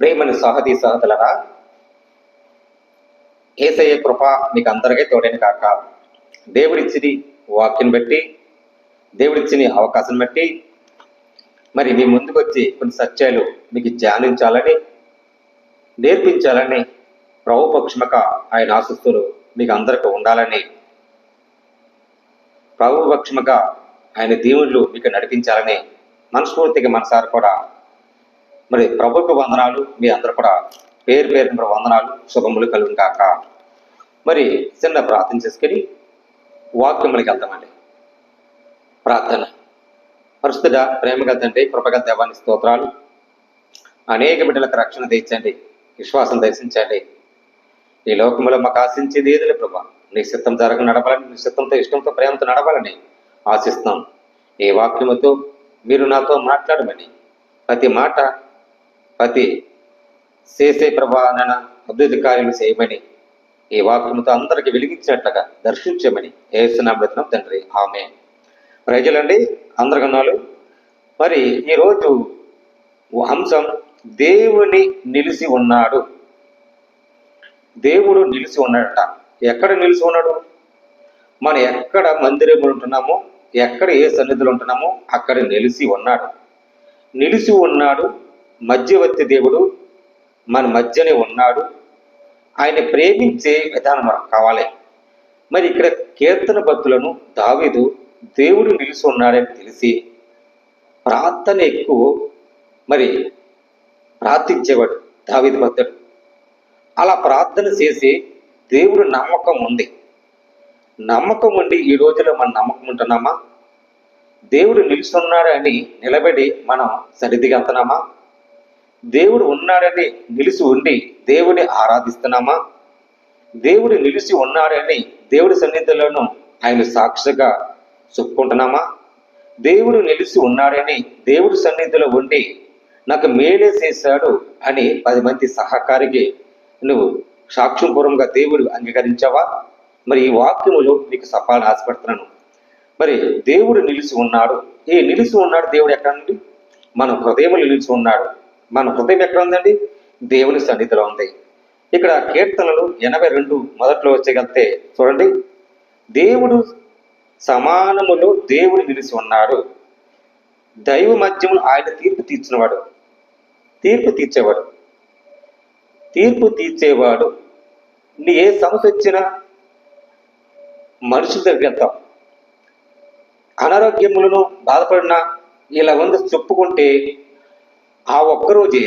ప్రేమని సహతి సహతులరా? ఏసయ్య కృప మీకు అందరికీ తోడని కాక. దేవుడిచ్చిని వాక్యం బట్టి దేవుడిచ్చిన అవకాశం బట్టి మరి మీ ముందుకు వచ్చి కొన్ని సత్యాలు మీకు ధ్యానించాలని నేర్పించాలని ప్రభుపక్షమక ఆయన ఆశిస్తులు మీకు అందరికీ ఉండాలని ప్రభుపక్షమక ఆయన దీవుళ్ళు మీకు నడిపించాలని మనస్ఫూర్తిగా మనసారి కూడా మరి ప్రభుత్వ వందనాలు మీ అందరు కూడా పేరు పేరు వందనాలు శుభములు కలుగు కాక మరి చిన్న ప్రార్థన చేసుకుని వాక్యములకి వెళ్తామండి ప్రార్థన. పరిస్థిత ప్రేమగా తండ్రి కృపగా దేవాన్ని స్తోత్రాలు. అనేక బిడ్డలకు రక్షణ తెచ్చండి విశ్వాసం దర్శించండి. ఈ లోకంలో మాకు ఆశించేది ఏదిలే ప్రభా. నీ సిద్ధం జరగ నడపాలని నీ సిద్ధంతో ఇష్టంతో ప్రేమతో నడవాలని ఆశిస్తున్నాం. ఈ వాక్యముతో మీరు నాతో మాట్లాడమని ప్రతి మాట ప్రతి చేసే ప్రభావన అభివృద్ధి కార్యాలు చేయమని ఈ వాక్యముతో అందరికి వెలిగించినట్లుగా దర్శించమని ఏసునామృతం తండ్రి. ఆమె ప్రజలండి అందరికన్నాలు మరి ఈరోజు అంశం దేవుని నిలిచి ఉన్నాడు. దేవుడు నిలిచి ఉన్నాడట. ఎక్కడ నిలిచి ఉన్నాడు? మనం ఎక్కడ మందిరంలో ఉంటున్నామో ఎక్కడ ఏ సన్నిధిలో ఉంటున్నామో అక్కడ నిలిచి ఉన్నాడు. నిలిచి ఉన్నాడు మధ్యవర్తి దేవుడు మన మధ్యనే ఉన్నాడు. ఆయన ప్రేమించే విధానం మనకు కావాలి. మరి ఇక్కడ కీర్తన భక్తులను దావీదు దేవుడు నిలిచి ఉన్నాడని తెలిసి ప్రార్థన ఎక్కువ మరి ప్రార్థించేవాడు దావీదు భక్తుడు. అలా ప్రార్థన చేసి దేవుడు నమ్మకం ఉంది. నమ్మకం ఉండి ఈ రోజులో మన నమ్మకం ఉంటున్నామా? దేవుడు నిలుస్తున్నాడని నిలబడి మనం సరిదిగలుతున్నామా దేవుడు ఉన్నాడని నిలిచి ఉండి దేవుని ఆరాధిస్తున్నామా? దేవుడు నిలిచి ఉన్నాడని దేవుడి సన్నిధిలోను ఆయన సాక్షిగా చెప్పుకుంటున్నామా? దేవుడు నిలిచి ఉన్నాడని దేవుడి సన్నిధిలో ఉండి నాకు మేలే చేశాడు అని పది మంది సహకారికి నువ్వు సాక్ష్యపూర్వంగా దేవుడు అంగీకరించావా? మరి ఈ వాక్యములో నీకు సఫాలు ఆశపడుతున్నాను. మరి దేవుడు నిలిచి ఉన్నాడు. ఈ నిలిచి ఉన్నాడు దేవుడు ఎక్కడ నుండి? మన హృదయములు నిలిచి ఉన్నాడు. మన హృదయం ఎక్కడ ఉందండి? దేవుని సన్నిధిలో ఉంది. ఇక్కడ కీర్తనలు ఎనభై రెండు మొదట్లో వచ్చగలితే చూడండి. దేవుడు సమానములో దేవుడు నిలిచి ఉన్నాడు. దైవ మధ్యములు ఆయన తీర్పు తీర్చినవాడు తీర్పు తీర్చేవాడు. తీర్పు తీర్చేవాడు. నీ ఏ సమస్య వచ్చినా మనుషుల దగ్గరికి వెళ్తాం అనారోగ్యములను బాధపడిన ఇలా ఉంది చెప్పుకుంటే ఆ ఒక్కరోజే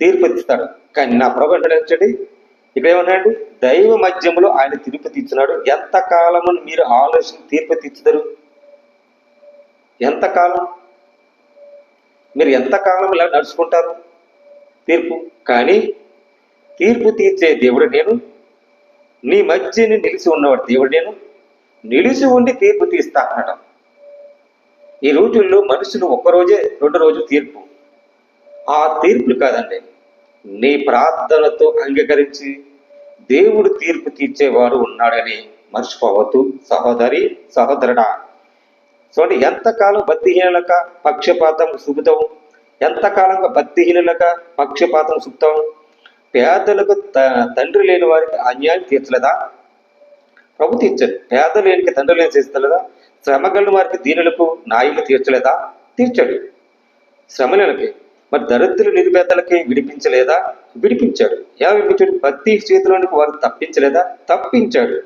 తీర్పు ఇస్తాడు కానీ నా ప్రభు అంటే వచ్చండి ఇక్కడ ఏమన్నాడు? దైవ మధ్యంలో ఆయన తీర్పు తీర్చున్నాడు ఎంత కాలమును మీరు ఆలోచన తీర్పు తీర్చుదరు ఎంతకాలం మీరు ఎంతకాలం ఇలా నడుచుకుంటారు తీర్పు? కానీ తీర్పు తీర్చే దేవుడు నేను. నీ మధ్యని నిలిచి ఉన్నవాడు దేవుడు నేను. నిలిచి ఉండి తీర్పు తీస్తా అన్నట ఈ రోజుల్లో మనుషులు ఒక్కరోజే రెండు రోజు తీర్పు. ఆ తీర్పులు కాదండి. నీ ప్రార్థనతో అంగీకరించి దేవుడు తీర్పు తీర్చేవాడు ఉన్నాడని మర్చిపోవద్దు. సహోదరి సహోదరుడా చూడండి ఎంతకాలం భక్తిహీనులక పక్షపాతం సుబుతాం ఎంతకాలంగా భక్తిహీనులక పక్షపాతం సుప్తాం పేదలకు త- తండ్రి లేని వారికి అన్యాయం తీర్చలేదా? ప్రభు తీర్చండి. పేద లేనికి తండ్రి లేని తీర్చలేదా శ్రమగల వారికి దీనులకు న్యాయము తీర్చలేదా? తీర్చాడు. శ్రమలకి మరి దరిద్రులు నిరుపేదలకి విడిపించలేదా? విడిపించాడు. ఎలా విడిపించాడు ప్రతి చేతిలోనికి వారు తప్పించలేదా? తప్పించాడు.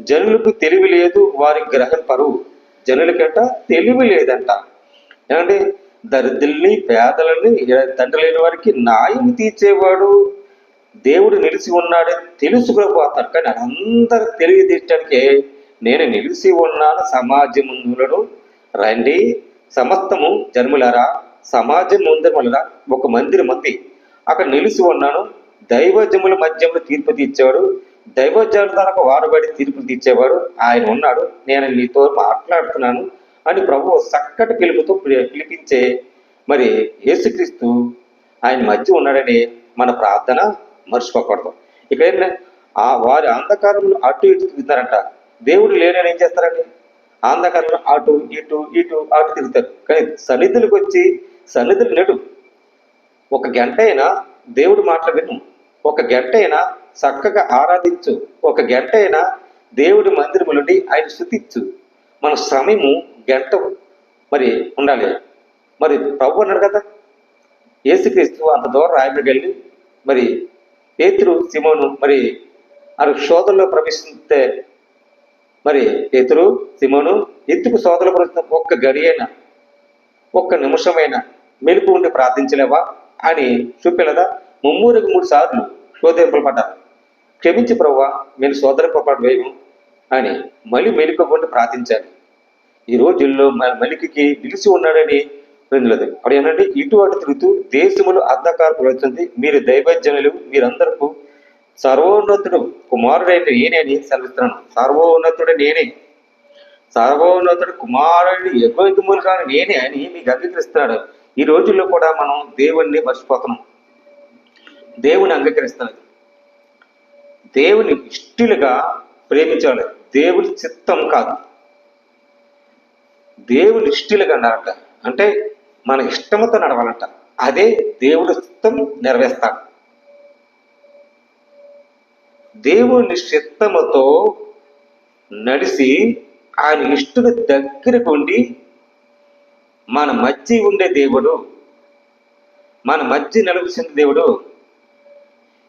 జనులకు తెలివి లేదు వారి గ్రహింపరు జనులకంట తెలివి లేదంట. ఏమంటే దరిద్రుల్ని పేదలని తండ్రి లేని వారికి న్యాయం తీర్చేవాడు. దేవుడు నిలిచి ఉన్నాడని తెలుసుకోకపోతాడు కానీ అందరు తెలివి తీర్చడానికి నేను నిలిచి ఉన్నాను సమాజములను రండి సమస్తము జన్ములారా సమాజం ముందరమలరా ఒక మందిరం ఉంది. అక్కడ నిలిచి ఉన్నాను. దైవజముల మధ్యలో తీర్పు తీర్చేవాడు. దైవజనుల తనకు వారబడి తీర్పు తీర్చేవాడు ఆయన ఉన్నాడు. నేను మీతో మాట్లాడుతున్నాను అని ప్రభు చక్కటి పిలుపుతో పిలిపించే మరి యేసుక్రీస్తు ఆయన మధ్య ఉన్నాడని మన ప్రార్థన మర్చిపోకూడదు. ఇక ఆ వారి అంధకారంలో అటు ఇటు తిరుగుతారంట. దేవుడు లేనని ఏం చేస్తారండి? అంధకారంలో అటు ఇటు ఇటు అటు తిరుగుతారు. కానీ సన్నిధులకు వచ్చి సన్నిధులు లేడు. ఒక గంట అయినా దేవుడి మాటలు విను. ఒక గంట అయినా చక్కగా ఆరాధించు. ఒక గంట అయినా దేవుడి మందిరము నుండి ఆయన స్థుతించు. మన సమయము గంట మరి ఉండాలి. మరి ప్రభు అన్నాడు కదా ఏసుక్రీస్తు అంత దూరం రాయబడికి వెళ్ళి మరి పేతురు సిమోను మరి ఆ శోధనలో ప్రవేశిస్తే మరి పేతురు సిమోను ఎత్తుకు శోధనలో ప్రవేశిస్తున్న ఒక్క గడియైనా ఒక్క నిమిషమైనా మెలుపు ఉండి ప్రార్థించలేవా అని చూపెలదా? ముమ్మూరికి మూడు సార్లు శోధింపబడ్డారు క్షమించి ప్రవ్వా నేను సోదరపడ్డ వేయం అని మళ్ళీ మెలుకోకుండా ప్రార్థించాలి ఈ రోజుల్లో మన మలికి నిలిచి ఉన్నాడని పొందలేదు అప్పుడు ఏంటంటే ఇటు అటు తిరుగుతూ దేశములు అర్ధకారు వచ్చింది మీరు దైవజనులు మీరందరూ సర్వోన్నతుడు కుమారుడైన నేనే అని సెలవిస్తున్నాను. సర్వోన్నతుడు నేనే. సర్వోన్నతుడు కుమారుడు ఎగోతుములు కానీ నేనే అని మీకు అంగీకరిస్తున్నాడు. ఈ రోజుల్లో కూడా మనం దేవుణ్ణి మర్చిపోతున్నాం. దేవుని అంగీకరిస్తున్నది దేవుని ఇష్టలుగా ప్రేమించాలి. దేవుని చిత్తం కాదు. దేవుని ఇష్టలుగా నడట అంటే మన ఇష్టంతో నడవాలంట. అదే దేవుడి చిత్తం నెరవేర్స్తాడు దేవుని చిత్తముతో నడిచి ఆయన ఇష్టల దగ్గరకు ఉండి మన మధ్య ఉండే దేవుడు మన మధ్య నిలవలసిన దేవుడు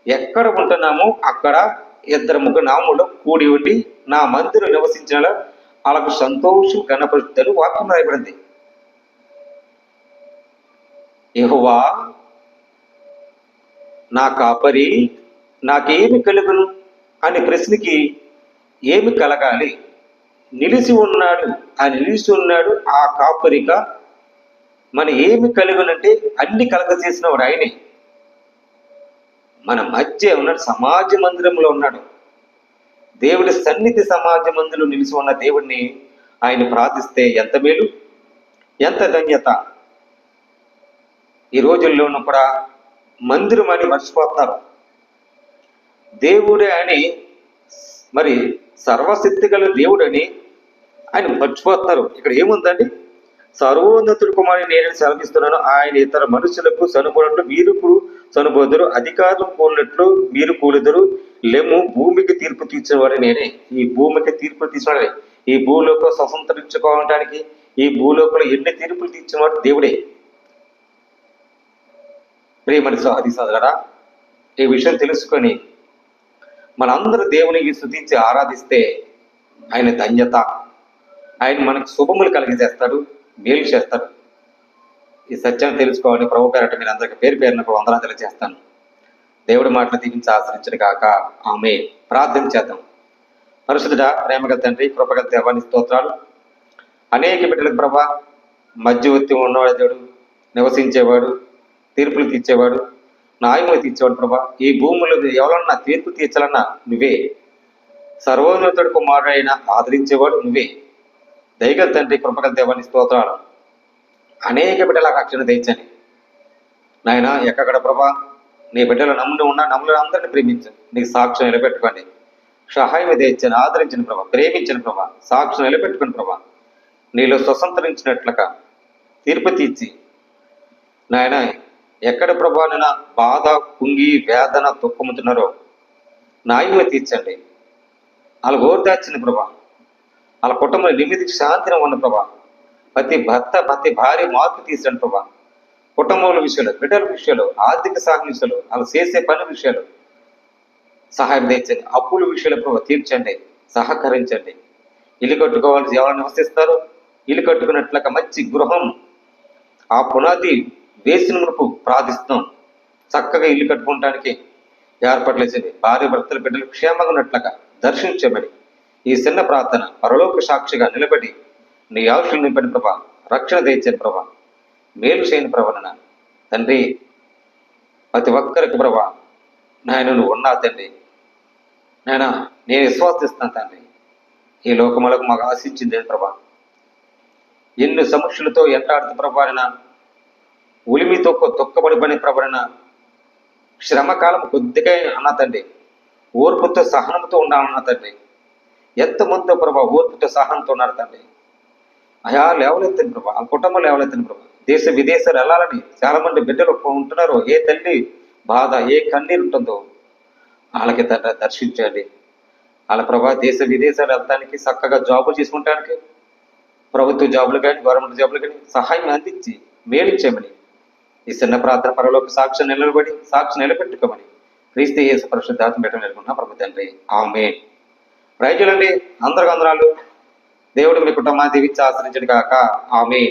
ఎక్కడ ఉంటున్నామో అక్కడ ఇద్దరు ముగ్గురు నాములు కూడి ఉండి నా మందిరం నివసించిన వాళ్ళకు సంతోషం కనపరుస్తుందని వాక్యం రాయబడింది. యహువా నా కాపరి నాకేమి కలుగును? అనే ప్రశ్నకి ఏమి కలగాలి? నిలిచి ఉన్నాడు ఆ నిలిచి ఉన్నాడు ఆ కాపరిక మన ఏమి కలుగునంటే అన్ని కలగ చేసిన వాడు ఆయనే. మన మధ్య ఉన్నాడు సమాజ మందిరంలో ఉన్నాడు. దేవుడి సన్నిధి సమాజ మందిరంలో నిలిచి ఉన్న దేవుడిని ఆయన ప్రార్థిస్తే ఎంత మేలు? ఎంత ధన్యత? ఈ రోజుల్లోనూ కూడా మందిరం అని మర్చిపోతున్నారు. దేవుడే అని మరి సర్వశక్తి గల దేవుడని ఆయన మర్చిపోతున్నారు. ఇక్కడ ఏముందండి? సర్వోన్నతుడు కుమారుని నేను సెలవిస్తున్నాను. ఆయన ఇతర మనుషులకు చనుపోనట్లు మీరు చనుపోదురు అధికారులు కూలినట్లు మీరు కూలుదురు. లెమ్ము భూమికి తీర్పు తీర్చేవాడు నేనే. ఈ భూమికి తీర్పు తీర్చేవాడే ఈ భూలోకం స్వతంత్రించుకోవడానికి ఈ భూలోకంలో ఎన్ని తీర్పులు తీర్చేవాడు దేవుడే. ప్రియమని సహది ఈ విషయం తెలుసుకొని మనందరూ దేవుని స్థుతించి ఆరాధిస్తే ఆయన ధన్యత. ఆయన మనకు శుభములు కలిగజేస్తాడు. మేలు చేస్తాడు ఈ సత్యాన్ని తెలుసుకోవాలని ప్రభు పేరట మీరు అందరికి పేరు పేరున వందనా తెలియజేస్తాను. దేవుడి మాటలు దీవించి ఆశ్రయించడు కాక ఆమె ప్రార్థన చేద్దాం. పరిశుద్ధ ప్రేమగల తండ్రి కృపగల దేవాని స్తోత్రాలు. అనేక బిడ్డలకు ప్రభా మధ్యవర్తి ఉన్నవాడు దేవుడు నివసించేవాడు తీర్పులు తీర్చేవాడు న్యాయములు తీర్చేవాడు ప్రభా. ఈ భూములు ఎవరన్నా తీర్పు తీర్చాలన్నా నువ్వే. సర్వోన్నతుడు కుమారుడైన ఆదరించేవాడు నువ్వే. దయగల తండ్రి కృపగల దేవాన్ని స్తోత్రాలు. అనేక బిడ్డల రక్షణ తెచ్చని నాయన ఎక్కడ ప్రభా నీ బిడ్డలు నమ్ముని ఉన్నా నమ్ములు అందరిని ప్రేమించు నీకు సాక్ష్యం నిలబెట్టుకోండి. సహాయం తెచ్చని ఆదరించిన ప్రభా ప్రేమించిన ప్రభా సాక్ష్యం నిలబెట్టుకుని ప్రభా. నీలో స్వతంత్రించినట్లుగా తీర్పు తీర్చి నాయన ఎక్కడ ప్రభాన బాధ కుంగి వేదన దుఃఖముతున్నారో నాయమే తీర్చండి. వాళ్ళ ఓర్దార్చిన ప్రభా వాళ్ళ కుటుంబం నిమిదికి శాంతిని ఉన్న ప్రభా. ప్రతి భర్త ప్రతి భార్య మార్పు తీసండి ప్రభా. కుటుంబంలో విషయాలు బిడ్డల విషయాలు ఆర్థిక సహాయం విషయాలు వాళ్ళు చేసే పని విషయాలు సహాయం తెచ్చండి అప్పుల విషయాలు ప్రభావ తీర్చండి సహకరించండి. ఇల్లు కట్టుకోవాలని ఎవరు నివసిస్తారు? ఇల్లు కట్టుకున్నట్లుగా మంచి గృహం. ఆ పునాది వేసిన మునుపు ప్రార్థిస్తున్నాం. చక్కగా ఇల్లు కట్టుకోవడానికి ఏర్పాట్లు చేయండి. భార్య భర్తలు బిడ్డలు క్షేమంగా ఉన్నట్లుగా దర్శించబడి ఈ చిన్న ప్రార్థన పరలోక సాక్షిగా నిలబడి నీ ఆశలు నింపని ప్రభా రక్షణ తెచ్చని ప్రభా మేలు చేయని ప్రభా తండ్రి ప్రతి ఒక్కరికి ప్రభా నాయన నువ్వు ఉన్నా తండ్రి. నాయన నేను విశ్వాసిస్తాను తండ్రి. ఈ లోకములకు మాకు ఆశించింది ప్రభా? ఎన్ని సమస్యలతో ఎంటాడుతూ ప్రభాన ఉలిమితో తొక్కబడి పని ప్రభాన శ్రమకాలం కొద్దిగా అన్నా తండ్రి. ఓర్పుతో సహనంతో ఉండాలన్నా తండ్రి. ఎంతమంది ప్రభా ఓర్పుతో సహనంతో ఉన్నారు తండ్రి అయా లేవలెత్తండి ప్రభా. ఆ కుటుంబం లేవలెత్తండి ప్రభా. దేశ విదేశాలు వెళ్ళాలని చాలా మంది బిడ్డలు ఉంటున్నారు. ఏ తల్లి బాధ ఏ కన్నీరు ఉంటుందో వాళ్ళకి తండ్రి దర్శించండి. వాళ్ళ ప్రభా దేశ విదేశాలు వెళ్తానికి చక్కగా జాబులు చేసుకుంటానికి ప్రభుత్వ జాబులు కానీ గవర్నమెంట్ జాబులు కానీ సహాయం అందించి మేలించమని ఈ చిన్న ప్రార్థన పరలోకి సాక్షి నిలబడి సాక్షి నిలబెట్టుకోమని క్రీస్తు యేసు పరిశుద్ధాత్మ పెట్టడం నెలకొన్న ప్రభు తండ్రి ఆమె రైతులండి అందరికందరాలు. దేవుడు మీ కుటుంబాన్ని దీవించి ఆశ్రయించడు కాక ఆమె